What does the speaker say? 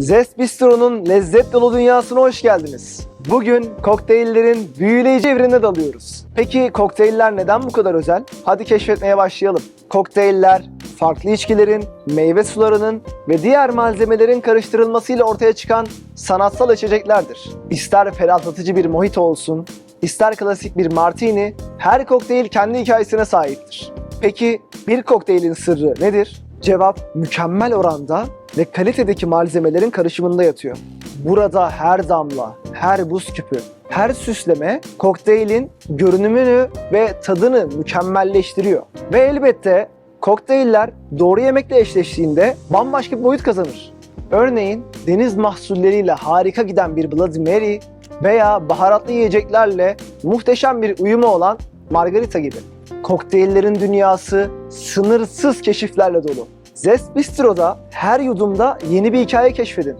Zest Bistro'nun lezzet dolu dünyasına hoş geldiniz. Bugün kokteyllerin büyüleyici evrine dalıyoruz. Peki kokteyller neden bu kadar özel? Hadi keşfetmeye başlayalım. Kokteyller, farklı içkilerin, meyve sularının ve diğer malzemelerin karıştırılmasıyla ortaya çıkan sanatsal içeceklerdir. İster ferahlatıcı bir mojito olsun, ister klasik bir martini, her kokteyl kendi hikayesine sahiptir. Peki bir kokteylin sırrı nedir? Cevap mükemmel oranda ve kalitedeki malzemelerin karışımında yatıyor. Burada her damla, her buz küpü, her süsleme kokteylin görünümünü ve tadını mükemmelleştiriyor. Ve elbette kokteyller doğru yemekle eşleştiğinde bambaşka bir boyut kazanır. Örneğin deniz mahsulleriyle harika giden bir Bloody Mary veya baharatlı yiyeceklerle muhteşem bir uyumu olan Margarita gibi. Kokteyllerin dünyası sınırsız keşiflerle dolu. Zest Bistro'da her yudumda yeni bir hikaye keşfedin.